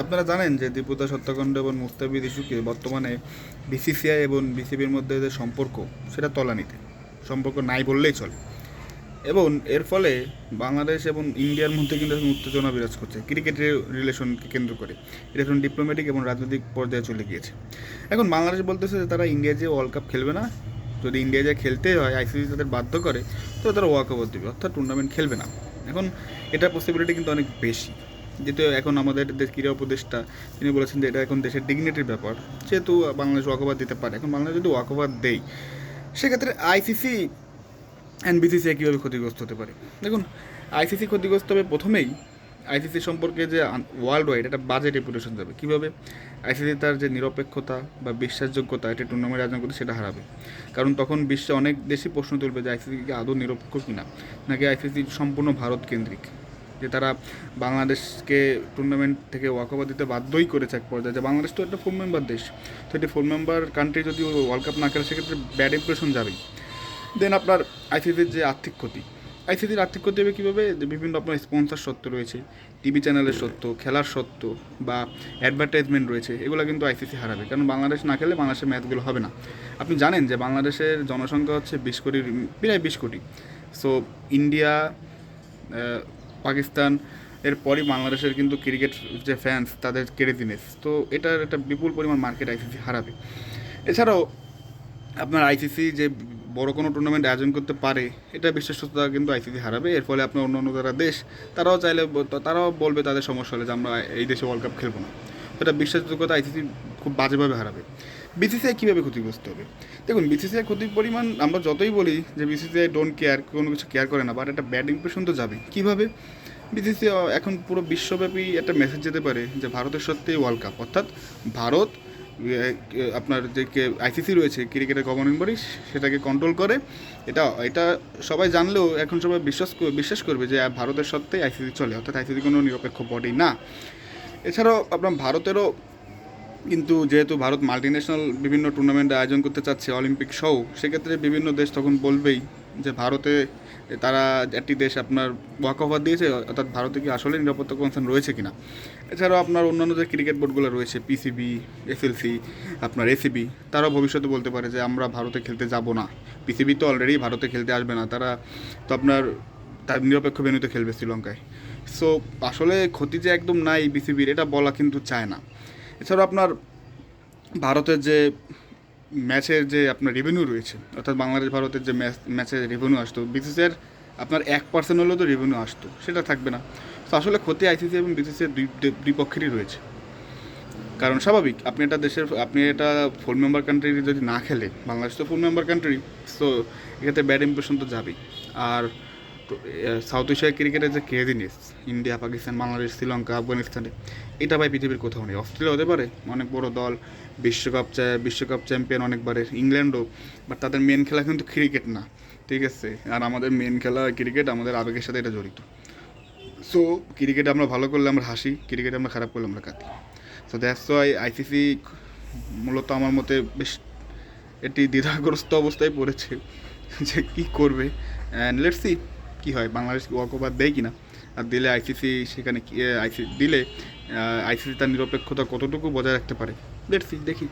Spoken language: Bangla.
আপনারা জানেন যে দীপুদা সত্যাকাণ্ড এবং মুস্তাফিজ ইস্যুকে বর্তমানে বিসিসিআই এবং বিসিবির মধ্যে যে সম্পর্ক, সেটা তলানিতে। সম্পর্ক নাই বললেই চলে। এবং এর ফলে বাংলাদেশ এবং ইন্ডিয়ার মধ্যে কিন্তু উত্তেজনা বিরাজ করছে ক্রিকেটের রিলেশনকে কেন্দ্র করে। এটা এখন ডিপ্লোম্যাটিক এবং রাজনৈতিক পর্যায়ে চলে গিয়েছে। এখন বাংলাদেশ বলতেছে যে তারা ইন্ডিয়া যে ওয়ার্ল্ড কাপ খেলবে না। যদি ইন্ডিয়া যে খেলতে হয় আইসিসি তাদের বাধ্য করে, তো তারা ওয়াক ওভার দেবে অর্থাৎ টুর্নামেন্ট খেলবে না। এখন এটা পসিবিলিটি কিন্তু অনেক বেশি। যেহেতু এখন আমাদের ক্রীড়া উপদেষ্টা, তিনি বলেছেন যে এটা এখন দেশের ডিগনিটির ব্যাপার। যেহেতু বাংলাদেশ ওয়াক ওভার দিতে পারে, এখন বাংলাদেশ যদি ওয়াক ওভার দেয় সেক্ষেত্রে আইসিসি অ্যান্ড বিসিসিআই কীভাবে ক্ষতিগ্রস্ত হতে পারে? দেখুন আইসিসি ক্ষতিগ্রস্ত হবে প্রথমেই আইসিসি সম্পর্কে যে ওয়ার্ল্ড ওয়াইড একটা বাজে রেপুটেশন যাবে কীভাবে? আইসিসি তার যে নিরপেক্ষতা বা বিশ্বাসযোগ্যতা, এটা টুর্নামেন্ট আয়োজন করতে সেটা হারাবে। কারণ তখন বিশ্বে অনেক দেশই প্রশ্ন তুলবে যে আইসিসি কি আদৌ নিরপেক্ষ কিনা, নাকি আইসিসি সম্পূর্ণ ভারত কেন্দ্রিক যে তারা বাংলাদেশকে টুর্নামেন্ট থেকে ওয়াকওভার দিতে বাধ্যই করেছে এক পর্যায়ে। যে বাংলাদেশ তো একটা ফোর মেম্বার দেশ, তো এটি ফোর মেম্বার কান্ট্রি যদি ওয়ার্ল্ড কাপ না খেলে, সেক্ষেত্রে ব্যাড ইমপ্রেশন যাবেই। দেন আপনার আইসিসির যে আর্থিক ক্ষতি আইসিসির আর্থিক ক্ষতি হবে কীভাবে? বিভিন্ন আপনার স্পন্সর সত্ত্ব রয়েছে টিভি চ্যানেলের সত্ত্ব, খেলার সত্ত্ব বা অ্যাডভার্টাইজমেন্ট রয়েছে, এগুলো কিন্তু আইসিসি হারাবে। কারণ বাংলাদেশ না খেলে বাংলাদেশের ম্যাচগুলো হবে না। আপনি জানেন যে বাংলাদেশের জনসংখ্যা হচ্ছে বিশ কোটির, প্রায় বিশ কোটি। সো ইন্ডিয়া পাকিস্তান, এরপরই বাংলাদেশের কিন্তু ক্রিকেট যে ফ্যান্স তাদের ক্রেজিনেস তো এটার একটা বিপুল পরিমাণ মার্কেট আইসিসি হারাবে। এছাড়াও আপনার আইসিসি যে বড় কোনো টুর্নামেন্ট আয়োজন করতে পারে, এটা বিশ্বস্ততা কিন্তু আইসিসি হারাবে। এর ফলে আপনার অন্য অন্য যারা দেশ, তারাও চাইলে তারাও বলবে তাদের সমস্যা হলে যে আমরা এই দেশে ওয়ার্ল্ড কাপ খেলব না। এটা বিশ্বাসযোগ্যতা আইসিসি খুব বাজেভাবে হারাবে। বিসিসিআই কীভাবে ক্ষতিগ্রস্ত হবে? দেখুন বিসিসিআই ক্ষতির পরিমাণ আমরা যতই বলি যে বিসিসিআই ডোন্ট কেয়ার কোনো কিছু কেয়ার করে না বাট একটা ব্যাড ইমপ্রেশন তো যাবে কীভাবে? বিসিসিআই এখন পুরো বিশ্বব্যাপী একটা মেসেজ যেতে পারে যে ভারতের সত্যিই ওয়ার্ল্ড কাপ অর্থাৎ ভারত আপনার যে কে আইসিসি রয়েছে ক্রিকেটের গভর্নিং বডি সেটাকে কন্ট্রোল করে। এটা এটা সবাই জানলেও এখন সবাই বিশ্বাস বিশ্বাস করবে যে ভারতের সত্ত্বেই আইসিসি চলে, অর্থাৎ আইসিসি কোনো নিরপেক্ষ বডি না। এছাড়াও আপনার ভারতেরও কিন্তু যেহেতু ভারত মাল্টিন্যাশনাল বিভিন্ন টুর্নামেন্ট আয়োজন করতে চাচ্ছে অলিম্পিক সহ সেক্ষেত্রে বিভিন্ন দেশ তখন বলবেই যে ভারতে তারা একটি দেশ আপনার ওয়াক ওভার দিয়েছে, অর্থাৎ ভারতে কি আসলে নিরাপত্তা কনসার্ন রয়েছে কিনা। এছাড়াও আপনার অন্যান্য যে ক্রিকেট বোর্ডগুলো রয়েছে পিসিবি এসএলসি আপনার এসিবি তারাও ভবিষ্যতে বলতে পারে যে আমরা ভারতে খেলতে যাব না। পিসিবি তো অলরেডি ভারতে খেলতে আসবে না, তারা তো আপনার তার নিরপেক্ষ ভেন্যুতে খেলবে শ্রীলঙ্কায়। সো আসলে ক্ষতি যে একদম নাই বিসিবির এটা বলা কিন্তু চায় না। এছাড়াও আপনার ভারতের যে ম্যাচের যে আপনার রেভিনিউ রয়েছে, অর্থাৎ বাংলাদেশ ভারতের যে ম্যাচ, ম্যাচের রেভিনিউ আসতো বিসিসিআর আপনার এক পার্সেন্ট হলেও তো রেভিনিউ আসতো, সেটা থাকবে না। তো আসলে ক্ষতি আইসিসি এবং বিসিসিআর দুই দুই পক্ষেরই রয়েছে। কারণ স্বাভাবিক, আপনি এটা দেশের, আপনি এটা ফুল মেম্বার কান্ট্রি যদি না খেলে, বাংলাদেশ তো ফুল মেম্বার কান্ট্রি সো এক্ষেত্রে ব্যাড ইম্প্রেশন তো যাবেই। আর সাউথ এশিয়া ক্রিকেটের যে ক্রেজিনেস ইন্ডিয়া, পাকিস্তান, বাংলাদেশ, শ্রীলঙ্কা, আফগানিস্তানে, এটা ভাই পৃথিবীর কোথাও নেই। অস্ট্রেলিয়া হতে পারে, অনেক বড় দল, বিশ্বকাপ বিশ্বকাপ চ্যাম্পিয়ন অনেকবারের ইংল্যান্ডও বাট তাদের মেন খেলা কিন্তু ক্রিকেট না, ঠিক আছে? আর আমাদের মেন খেলা ক্রিকেট আমাদের আবেগের সাথে এটা জড়িত। সো ক্রিকেট আমরা ভালো করলে আমরা হাসি ক্রিকেট আমরা খারাপ করলে আমরা কাঁদি। সো দ্যাটস ওয়াই আইসিসি মূলত আমার মতে বেশ এটি দ্বিধাগ্রস্ত অবস্থায় পড়েছে যে কী করবে। অ্যান্ড লেটস কী হয়? বাংলাদেশ ওয়াক ওভার দেয় কিনা? আর দিলে আইসিসি সেখানে আইসি, দিলে আইসিসি তার নিরপেক্ষতা কতটুকু বজায় রাখতে পারে? দেখছি দেখি।